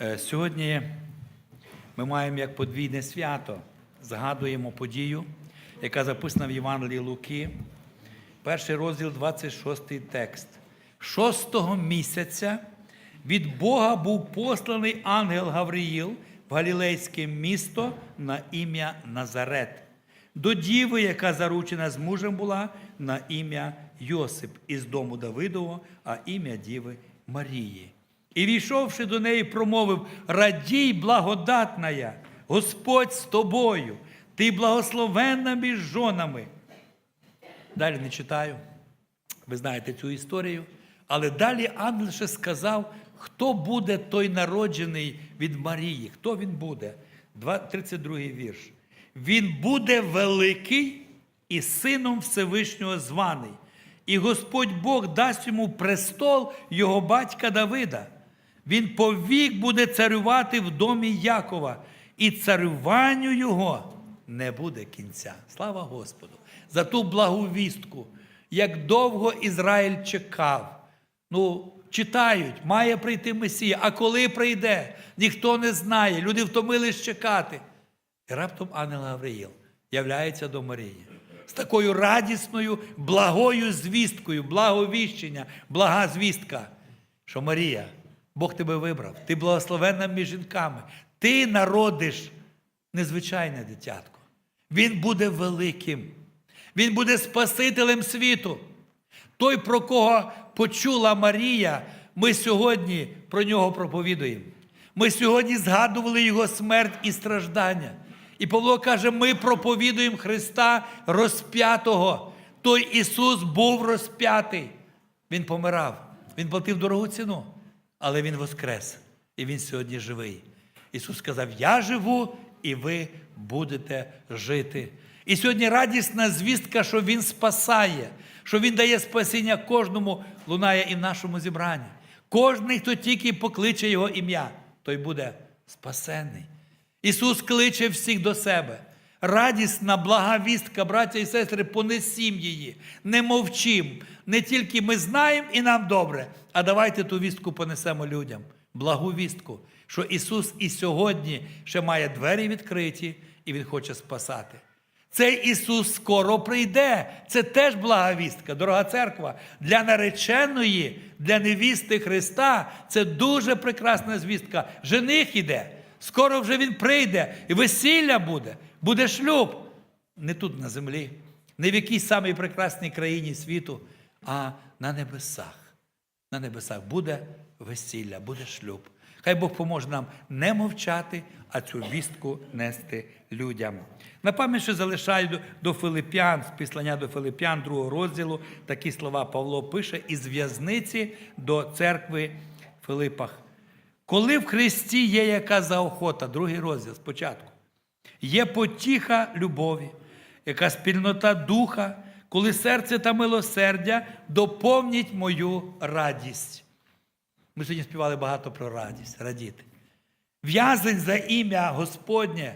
Е, Сьогодні ми маємо як подвійне свято, згадуємо подію, яка записана в Євангелії Луки, перший розділ, 26 текст. Шостого місяця від Бога був посланий ангел Гавриїл в Галілейське місто на ім'я Назарет, до діви, яка заручена з мужем була на ім'я Йосип із дому Давидового, а ім'я діви Марії. І війшовши до неї, промовив: Радій, благодатная, Господь з тобою, ти благословенна між жонами. Далі не читаю. Ви знаєте цю історію. Але далі ангел ще сказав, хто буде той народжений від Марії, хто він буде. Два- 32 вірш. Він буде великий і сином Всевишнього званий. І Господь Бог дасть йому престол його батька Давида. Він повік буде царювати в домі Якова, і царюванню його не буде кінця. Слава Господу! За ту благу вістку, як довго Ізраїль чекав. Ну, читають, має прийти Месія. А коли прийде, ніхто не знає. Люди втомились чекати. І раптом ангел Гавриїл являється до Марії з такою радісною, благою звісткою, благовіщення, блага звістка, що Марія, Бог тебе вибрав, ти благословенна між жінками, ти народиш незвичайне дитятко. Він буде великим, він буде Спасителем світу. Той, про кого почула Марія, ми сьогодні про нього проповідуємо. Ми сьогодні згадували його смерть і страждання. І Павло каже: ми проповідуємо Христа розп'ятого. Той Ісус був розп'ятий. Він помирав, Він платив дорогу ціну, але Він воскрес. І Він сьогодні живий. Ісус сказав: Я живу, і ви будете жити. І сьогодні радісна звістка, що Він спасає, що Він дає спасіння кожному, лунає і в нашому зібранні. Кожний, хто тільки покличе Його ім'я, той буде спасений. Ісус кличе всіх до себе. Радісна, блага вістка, браття і сестри, понесім її, не мовчим. Не тільки ми знаємо і нам добре, а давайте ту вістку понесемо людям. Благу вістку, що Ісус і сьогодні ще має двері відкриті, і Він хоче спасати. Цей Ісус скоро прийде. Це теж блага вістка, дорога церква. Для нареченої, для невісти Христа це дуже прекрасна звістка. Жених іде. Скоро вже він прийде, і весілля буде, буде шлюб. Не тут на землі, не в якійсь самій прекрасній країні світу, а на небесах. На небесах буде весілля, буде шлюб. Хай Бог поможе нам не мовчати, а цю вістку нести людям. На пам'ять ще залишаю до, Филип'ян, з післання до Филип'ян, другого розділу, такі слова Павло пише із в'язниці до церкви Филипах. Коли в Христі є яка заохота, другий розділ спочатку, є потіха любові, яка спільнота духа, коли серце та милосердя доповнять мою радість. Ми сьогодні співали багато про радість, радіти. В'язень за ім'я Господнє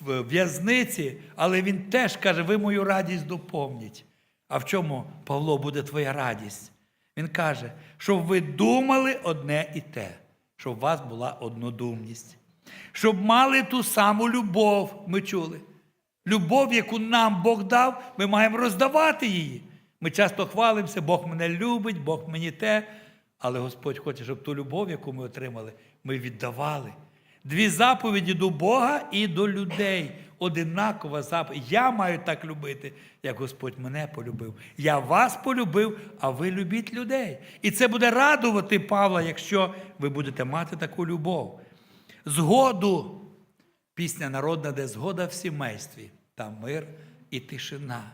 в в'язниці, але він теж каже, ви мою радість доповніть. А в чому, Павло, буде твоя радість? Він каже, щоб ви думали одне і те, щоб у вас була однодумність, щоб мали ту саму любов, ми чули. Любов, яку нам Бог дав, ми маємо роздавати її. Ми часто хвалимося, Бог мене любить, Бог мені те. Але Господь хоче, щоб ту любов, яку ми отримали, ми віддавали. Дві заповіді до Бога і до людей. Одинакова заповідь. Я маю так любити, як Господь мене полюбив. Я вас полюбив, а ви любіть людей. І це буде радувати Павла, якщо ви будете мати таку любов. Згоду. Пісня народна, де згода в сімействі, там мир і тишина.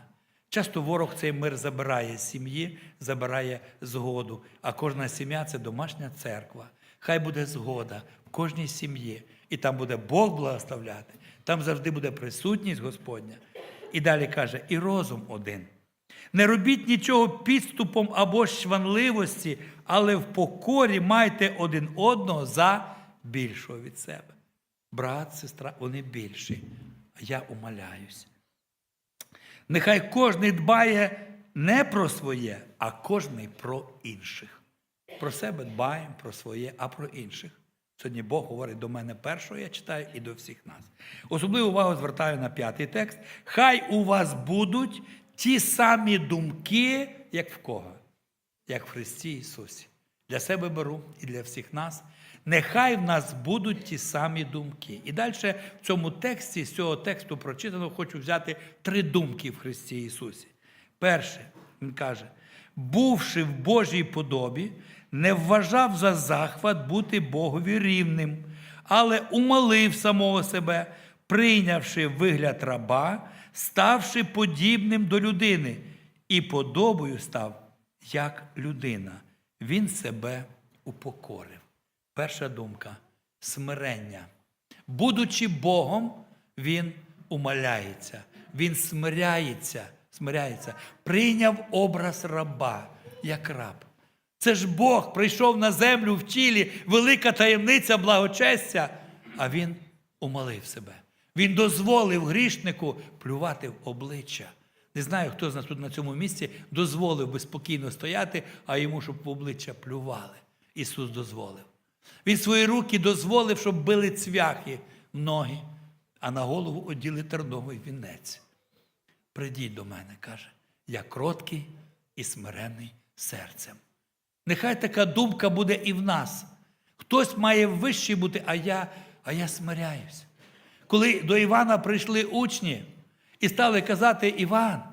Часто ворог цей мир забирає з сім'ї, забирає згоду. А кожна сім'я це домашня церква. Хай буде згода в кожній сім'ї. І там буде Бог благословляти, там завжди буде присутність Господня. І далі каже: і розум один. Не робіть нічого підступом або шванливості, але в покорі майте один одного за більшого від себе. Брат, сестра, вони більші, а я умоляюсь. Нехай кожний дбає не про своє, а кожний про інших. Про себе дбаємо, про своє, а про інших. Сьогодні Бог говорить до мене першого, я читаю, і до всіх нас. Особливу увагу звертаю на п'ятий текст. Хай у вас будуть ті самі думки, як в кого? Як в Христі Ісусі. Для себе беру і для всіх нас. Нехай в нас будуть ті самі думки. І далі в цьому тексті, з цього тексту прочитано, хочу взяти три думки в Христі Ісусі. Перше, Він каже, бувши в Божій подобі, не вважав за захват бути Богові рівним, але умалив самого себе, прийнявши вигляд раба, ставши подібним до людини, і подобою став як людина. Він себе упокорив. Перша думка смирення. Будучи Богом, він умаляється, він смиряється, смиряється, прийняв образ раба, як раб. Це ж Бог прийшов на землю в тілі, велика таємниця благочестя, а він умалив себе. Він дозволив грішнику плювати в обличчя. Не знаю, хто з нас тут на цьому місці дозволив би спокійно стояти, а йому, щоб в обличчя плювали. Ісус дозволив. Він свої руки дозволив, щоб били цвяхи в ноги, а на голову оділи терновий вінець. Придіть до мене, каже, я кроткий і смирений серцем. Нехай така думка буде і в нас. Хтось має вищий бути, а я, а я смиряюсь. Коли до Івана прийшли учні і стали казати, Іван,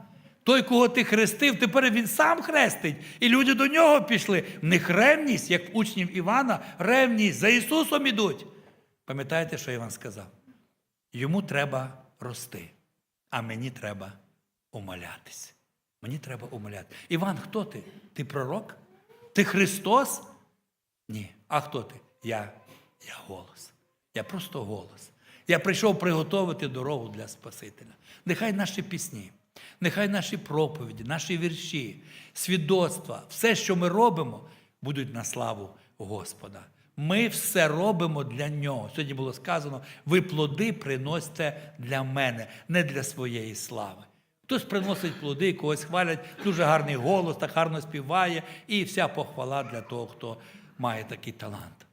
той, кого ти хрестив, тепер він сам хрестить. І люди до нього пішли. В них ревність, як в учнів Івана, ревність за Ісусом ідуть. Пам'ятаєте, що Іван сказав? Йому треба рости, а мені треба умолятись. Мені треба умоляти. Іван, хто ти? Ти пророк? Ти Христос? Ні. А хто ти? Я, я голос. Я просто голос. Я прийшов приготувати дорогу для Спасителя. Нехай наші пісні, нехай наші проповіді, наші вірші, свідоцтва, все, що ми робимо, будуть на славу Господа. Ми все робимо для нього. Сьогодні було сказано: ви плоди приносите для мене, не для своєї слави. Хтось приносить плоди, когось хвалять, дуже гарний голос, так гарно співає, і вся похвала для того, хто має такий талант.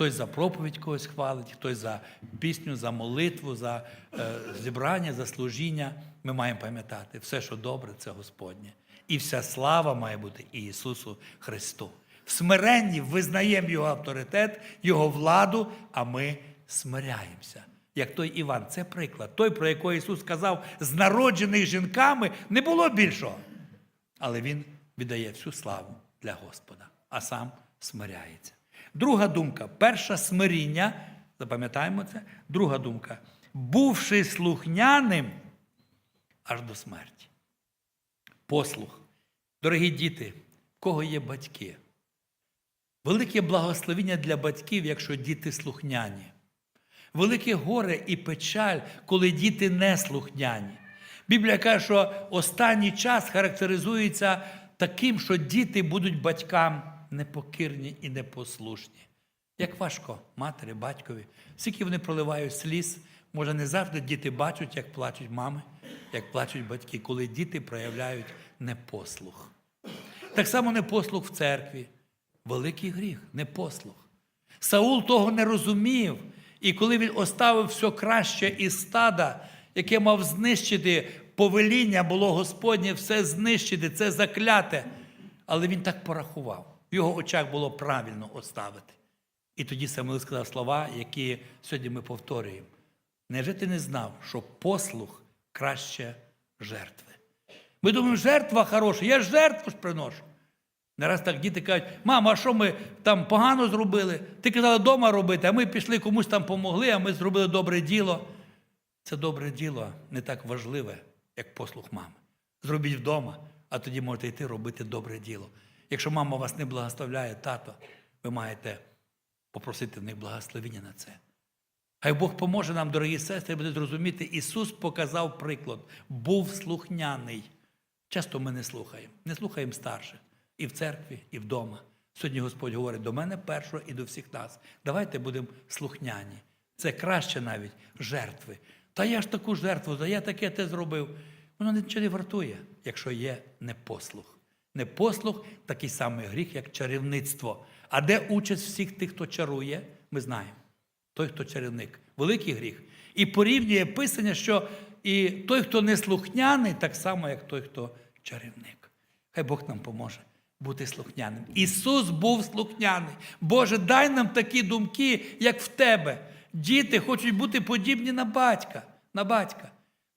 Хтось за проповідь когось хвалить, хтось за пісню, за молитву, за е, зібрання, за служіння. Ми маємо пам'ятати, все, що добре, це Господнє. І вся слава має бути Ісусу Христу. В смиренні визнаємо Його авторитет, Його владу, а ми смиряємося. Як той Іван, це приклад. Той, про якого Ісус сказав, з народжених жінками не було більшого. Але Він віддає всю славу для Господа, а сам смиряється. Друга думка, перша смиріння, запам'ятаємо це. Друга думка, бувши слухняним аж до смерті. Послух. Дорогі діти, в кого є батьки? Велике благословіння для батьків, якщо діти слухняні. Велике горе і печаль, коли діти не слухняні. Біблія каже, що останній час характеризується таким, що діти будуть батькам непокірні і непослушні. Як важко матері, батькові, скільки вони проливають сліз, може, не завжди діти бачать, як плачуть мами, як плачуть батьки, коли діти проявляють непослух. Так само непослух в церкві. Великий гріх, непослух. Саул того не розумів. І коли він оставив все краще із стада, яке мав знищити повеління було Господнє, все знищити, це закляте. Але він так порахував. В його очах було правильно оставити. І тоді Самуїл сказав слова, які сьогодні ми повторюємо. Невже ти не знав, що послух краще жертви? Ми думаємо, жертва хороша, я жертву ж приношу. Не раз так діти кажуть, мама, а що ми там погано зробили? Ти казала вдома робити, а ми пішли комусь там помогли, а ми зробили добре діло. Це добре діло не так важливе, як послух мами. Зробіть вдома, а тоді можете йти робити добре діло. Якщо мама вас не благословляє, тато, ви маєте попросити в них благословення на це. Хай Бог поможе нам, дорогі сестри, буде зрозуміти, Ісус показав приклад, був слухняний. Часто ми не слухаємо, не слухаємо старших і в церкві, і вдома. Сьогодні Господь говорить до мене першого і до всіх нас. Давайте будемо слухняні. Це краще навіть жертви. Та я ж таку жертву, та я таке те зробив. Воно нічого не вартує, якщо є непослух. Непослух такий самий гріх, як чарівництво. А де участь всіх тих, хто чарує, ми знаємо. Той, хто чарівник, великий гріх. І порівнює Писання, що і той, хто не слухняний, так само, як той, хто чарівник. Хай Бог нам поможе бути слухняним. Ісус був слухняний. Боже, дай нам такі думки, як в тебе. Діти хочуть бути подібні на батька. На батька.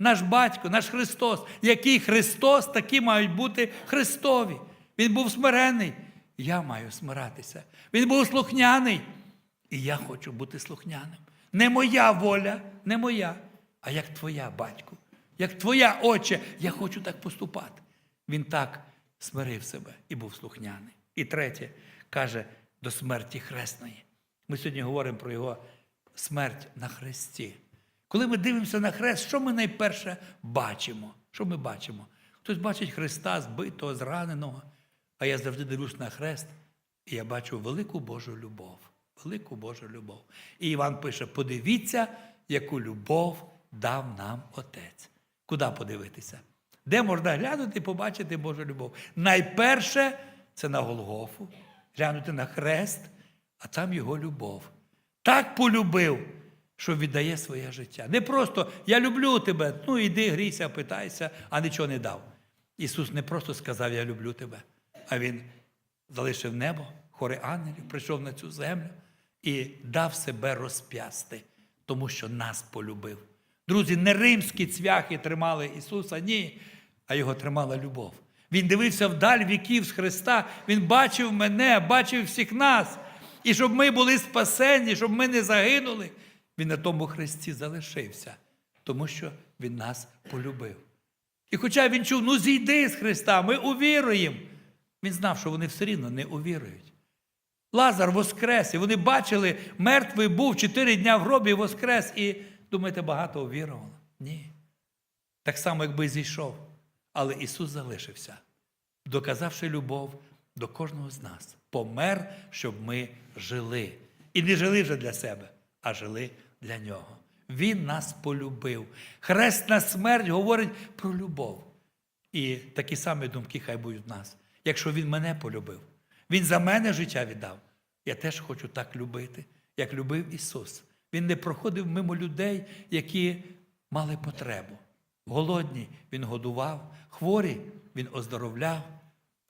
Наш батько, наш Христос. Який Христос, такі мають бути Христові. Він був смирений. Я маю смиратися. Він був слухняний. І я хочу бути слухняним. Не моя воля, не моя, а як твоя, батьку, як твоя отче, я хочу так поступати. Він так смирив себе і був слухняний. І третє, каже, до смерті хресної. Ми сьогодні говоримо про його смерть на хресті. Коли ми дивимося на хрест, що ми найперше бачимо? Що ми бачимо? Хтось бачить Христа збитого, зраненого, а я завжди дивлюсь на хрест, і я бачу велику Божу любов. Велику Божу любов. І Іван пише: подивіться, яку любов дав нам Отець. Куди подивитися? Де можна глянути і побачити Божу любов? Найперше це на Голгофу, глянути на хрест, а там його любов. Так полюбив, що віддає своє життя. Не просто я люблю тебе, ну іди, грійся, питайся, а нічого не дав. Ісус не просто сказав Я люблю тебе, а Він залишив небо, хори ангелів, прийшов на цю землю і дав себе розп'ясти, тому що нас полюбив. Друзі, не римські цвяхи тримали Ісуса, ні, а його тримала любов. Він дивився вдаль віків з Христа, Він бачив мене, бачив всіх нас. І щоб ми були спасені, щоб ми не загинули, Він на тому Христі залишився, тому що Він нас полюбив. І хоча він чув, ну зійди з Христа, ми увіруємо. Він знав, що вони все рівно не увірують. Лазар воскрес, і вони бачили, мертвий був чотири дня в гробі воскрес. І думаєте, багато увірувало? Ні. Так само, якби зійшов. Але Ісус залишився, доказавши любов до кожного з нас. Помер, щоб ми жили. І не жили вже для себе, а жили для Нього. Він нас полюбив. Хресна смерть говорить про любов. І такі самі думки хай будуть в нас. Якщо Він мене полюбив, Він за мене життя віддав. Я теж хочу так любити, як любив Ісус. Він не проходив мимо людей, які мали потребу. Голодні Він годував, хворі Він оздоровляв.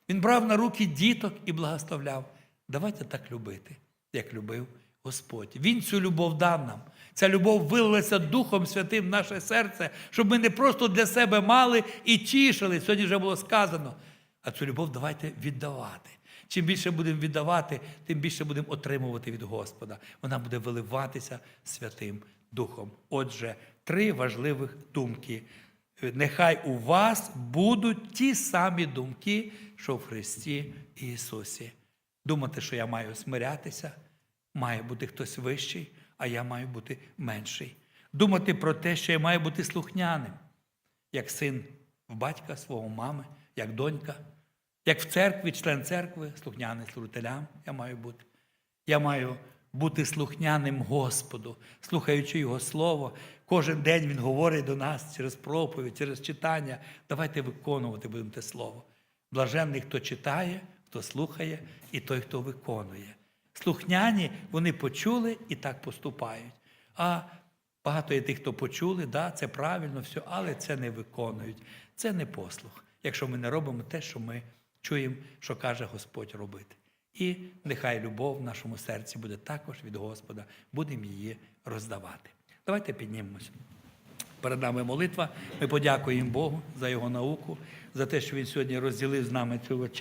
Він брав на руки діток і благословляв. Давайте так любити, як любив Господь. Він цю любов дав нам. Ця любов вилилася Духом Святим в наше серце, щоб ми не просто для себе мали і тішили. Сьогодні вже було сказано. А цю любов давайте віддавати. Чим більше будемо віддавати, тим більше будемо отримувати від Господа. Вона буде виливатися Святим Духом. Отже, три важливих думки. Нехай у вас будуть ті самі думки, що в Христі Ісусі. Думати, що я маю смирятися, має бути хтось вищий, а я маю бути менший. Думати про те, що я маю бути слухняним, як син в батька свого мами, як донька, як в церкві, член церкви, слухняний служителям я маю бути. Я маю бути слухняним Господу, слухаючи Його Слово. Кожен день Він говорить до нас через проповідь, через читання. Давайте виконувати будемо те слово. Блаженний, хто читає, хто слухає, і той, хто виконує. Слухняні вони почули і так поступають. А багато є тих, хто почули, да, це правильно, все, але це не виконують. Це не послух, якщо ми не робимо те, що ми чуємо, що каже Господь робити. І нехай любов в нашому серці буде також від Господа, будемо її роздавати. Давайте піднімемося. Перед нами молитва. Ми подякуємо Богу за його науку, за те, що він сьогодні розділив з нами цю вечерю.